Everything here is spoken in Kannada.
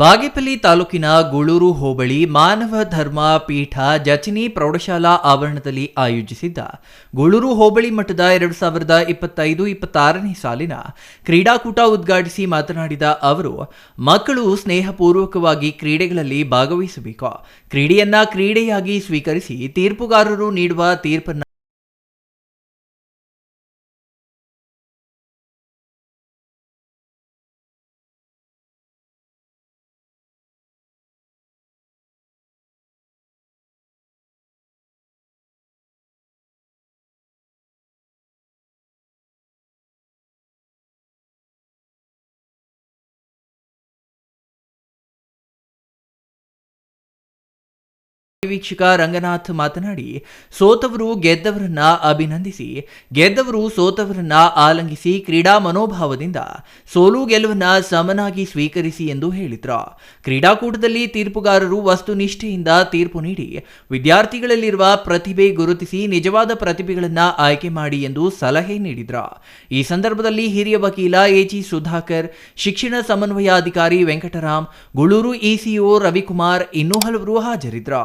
ಬಾಗೇಪಲ್ಲಿ ತಾಲೂಕಿನ ಗೂಳೂರು ಹೋಬಳಿ ಮಾನವ ಧರ್ಮ ಪೀಠ ಜಚಿನಿ ಪ್ರೌಢಶಾಲಾ ಆವರಣದಲ್ಲಿ ಆಯೋಜಿಸಿದ್ದ ಗೂಳೂರು ಹೋಬಳಿ ಮಠದ ಎರಡು ಸಾವಿರದ ಇಪ್ಪತ್ತೈದು, ಇಪ್ಪತ್ತಾರನೇ ಸಾಲಿನ ಕ್ರೀಡಾಕೂಟ ಉದ್ಘಾಟಿಸಿ ಮಾತನಾಡಿದ ಅವರು, ಮಕ್ಕಳು ಸ್ನೇಹಪೂರ್ವಕವಾಗಿ ಕ್ರೀಡೆಗಳಲ್ಲಿ ಭಾಗವಹಿಸಬೇಕು. ಕ್ರೀಡೆಯನ್ನ ಕ್ರೀಡೆಯಾಗಿ ಸ್ವೀಕರಿಸಿ ತೀರ್ಪುಗಾರರು ನೀಡುವ ತೀರ್ಪನ್ನ ವೀಕ್ಷಕ ರಂಗನಾಥ್ ಮಾತನಾಡಿ, ಸೋತವರು ಗೆದ್ದವರನ್ನ ಅಭಿನಂದಿಸಿ, ಗೆದ್ದವರು ಸೋತವರನ್ನ ಆಲಂಗಿಸಿ ಕ್ರೀಡಾ ಮನೋಭಾವದಿಂದ ಸೋಲು ಗೆಲುವನ್ನ ಸಮನಾಗಿ ಸ್ವೀಕರಿಸಿ ಎಂದು ಹೇಳಿದ್ರು. ಕ್ರೀಡಾಕೂಟದಲ್ಲಿ ತೀರ್ಪುಗಾರರು ವಸ್ತುನಿಷ್ಠೆಯಿಂದ ತೀರ್ಪು ನೀಡಿ, ವಿದ್ಯಾರ್ಥಿಗಳಲ್ಲಿರುವ ಪ್ರತಿಭೆ ಗುರುತಿಸಿ ನಿಜವಾದ ಪ್ರತಿಭೆಗಳನ್ನ ಆಯ್ಕೆ ಮಾಡಿ ಎಂದು ಸಲಹೆ ನೀಡಿದ್ರು. ಈ ಸಂದರ್ಭದಲ್ಲಿ ಹಿರಿಯ ವಕೀಲ ಎಜಿ ಸುಧಾಕರ್, ಶಿಕ್ಷಣ ಸಮನ್ವಯಾಧಿಕಾರಿ ವೆಂಕಟರಾಮ್, ಗುಳೂರು ಇಸಿಒ ರವಿಕುಮಾರ್ ಇನ್ನೂ ಹಲವರು ಹಾಜರಿದ್ರು.